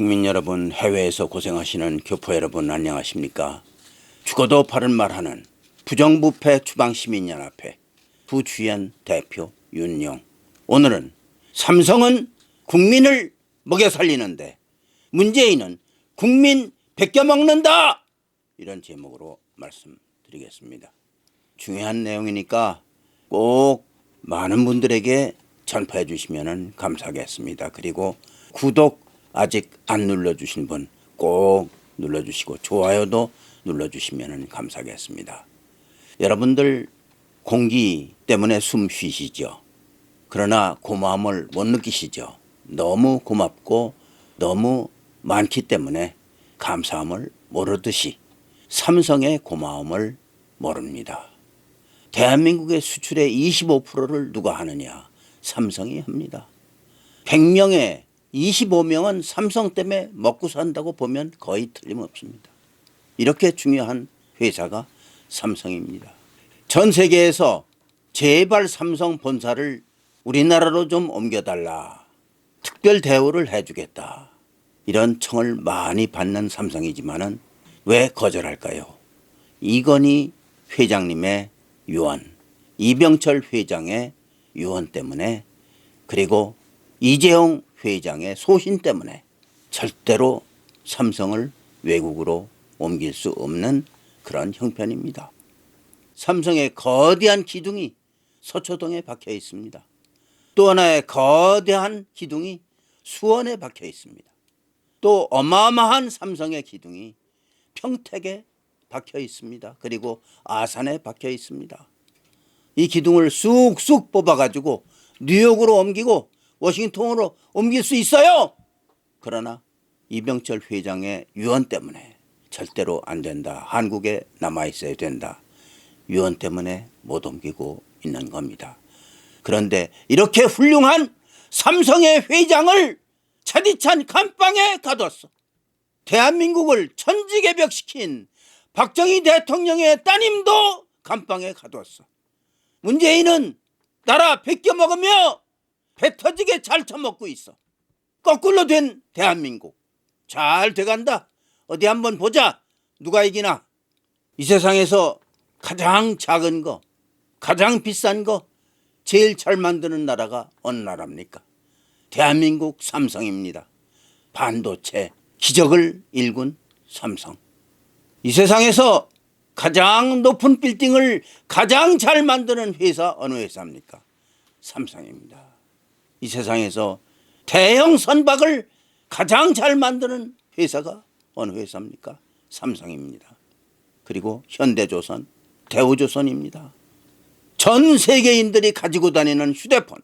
국민 여러분, 해외에서 고생하시는 교포 여러분 안녕하십니까? 죽어도 바른 말하는 부정부패 주방시민연합회 부주연 대표 윤용. 오늘은 삼성은 국민을 먹여 살리는데 문재인은 국민 베껴 먹는다. 이런 제목으로 말씀드리겠습니다. 중요한 내용이니까 꼭 많은 분들에게 전파해 주시면 감사하겠습니다. 그리고 구독 아직 안 눌러주신 분 꼭 눌러주시고 좋아요도 눌러주시면 감사하겠습니다. 여러분들 공기 때문에 숨 쉬시죠. 그러나 고마움을 못 느끼시죠. 너무 고맙고 너무 많기 때문에 감사함을 모르듯이 삼성의 고마움을 모릅니다. 대한민국의 수출의 25%를 누가 하느냐? 삼성이 합니다. 100명에 25명은 삼성 때문에 먹고 산다고 보면 거의 틀림없습니다. 이렇게 중요한 회사가 삼성입니다. 전 세계에서 제발 삼성 본사를 우리나라로 좀 옮겨달라. 특별 대우를 해주겠다. 이런 청을 많이 받는 삼성이지만은 왜 거절할까요? 이건희 회장님의 유언, 이병철 회장의 유언 때문에 그리고 이재용 회장의 소신 때문에 절대로 삼성을 외국으로 옮길 수 없는 그런 형편입니다. 삼성의 거대한 기둥이 서초동에 박혀 있습니다. 또 하나의 거대한 기둥이 수원에 박혀 있습니다. 또 어마어마한 삼성의 기둥이 평택에 박혀 있습니다. 그리고 아산에 박혀 있습니다. 이 기둥을 쑥쑥 뽑아가지고 뉴욕으로 옮기고 워싱턴으로 옮길 수 있어요. 그러나 이병철 회장의 유언 때문에 절대로 안 된다. 한국에 남아 있어야 된다. 유언 때문에 못 옮기고 있는 겁니다. 그런데 이렇게 훌륭한 삼성의 회장을 차디찬 감방에 가뒀어. 대한민국을 천지개벽시킨 박정희 대통령의 따님도 감방에 가뒀어. 문재인은 나라 베껴 먹으며 배 터지게 잘 처먹고 있어. 거꾸로 된 대한민국. 잘 돼간다. 어디 한번 보자. 누가 이기나. 이 세상에서 가장 작은 거, 가장 비싼 거, 제일 잘 만드는 나라가 어느 나라입니까? 대한민국 삼성입니다. 반도체 기적을 일군 삼성. 이 세상에서 가장 높은 빌딩을 가장 잘 만드는 회사 어느 회사입니까? 삼성입니다. 이 세상에서 대형 선박을 가장 잘 만드는 회사가 어느 회사입니까? 삼성입니다. 그리고 현대조선, 대우조선입니다. 전 세계인들이 가지고 다니는 휴대폰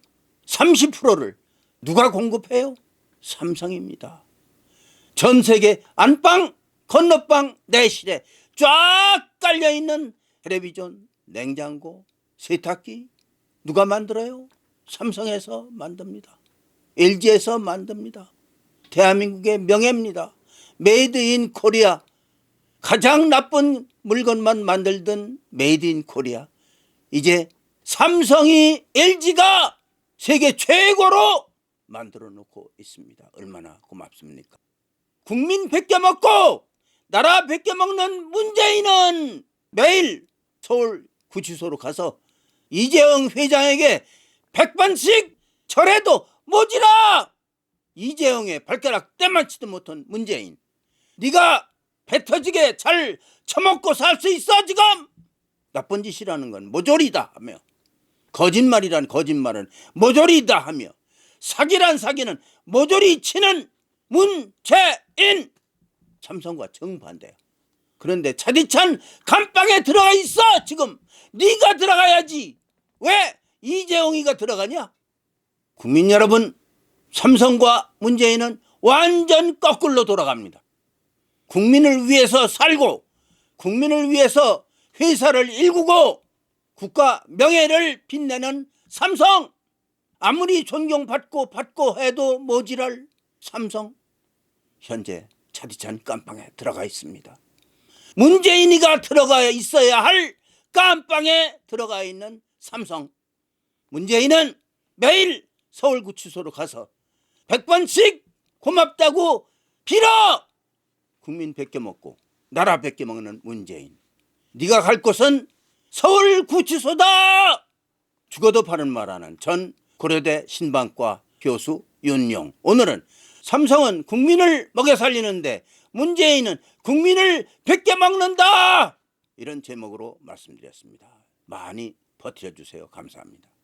30%를 누가 공급해요? 삼성입니다. 전 세계 안방, 건너방, 내실에 쫙 깔려 있는 텔레비전, 냉장고, 세탁기 누가 만들어요? 삼성에서 만듭니다. LG에서 만듭니다. 대한민국의 명예입니다. 메이드 인 코리아. 가장 나쁜 물건만 만들던 메이드 인 코리아. 이제 삼성이 LG가 세계 최고로 만들어 놓고 있습니다. 얼마나 고맙습니까? 국민 베껴 먹고 나라 베껴 먹는 문재인은 매일 서울 구치소로 가서 이재용 회장에게 백번씩 절해도 모지라! 이재용의 발가락 떼만치도 못한 문재인. 네가 배 터지게 잘 처먹고 살 수 있어 지금? 나쁜 짓이라는 건 모조리다 하며 거짓말이란 거짓말은 모조리다 하며 사기란 사기는 모조리 치는 문재인! 삼성과 정반대야. 그런데 차디찬 감방에 들어가 있어 지금! 네가 들어가야지! 왜 이재용이가 들어가냐? 국민 여러분 삼성과 문재인은 완전 거꾸로 돌아갑니다. 국민을 위해서 살고 국민을 위해서 회사를 일구고 국가 명예를 빛내는 삼성 아무리 존경받고 받고 해도 모지랄 삼성 현재 차디찬 깜빵에 들어가 있습니다. 문재인이가 들어가 있어야 할 깜빵에 들어가 있는 삼성 문재인은 매일 서울구치소로 가서 100번씩 고맙다고 빌어! 국민 뺏겨 먹고 나라 뺏겨 먹는 문재인. 네가 갈 곳은 서울 구치소다! 죽어도 바른 말하는 전 고려대 신방과 교수 윤용. 오늘은 삼성은 국민을 먹여 살리는데 문재인은 국민을 뺏겨 먹는다! 이런 제목으로 말씀드렸습니다. 많이 버텨 주세요. 감사합니다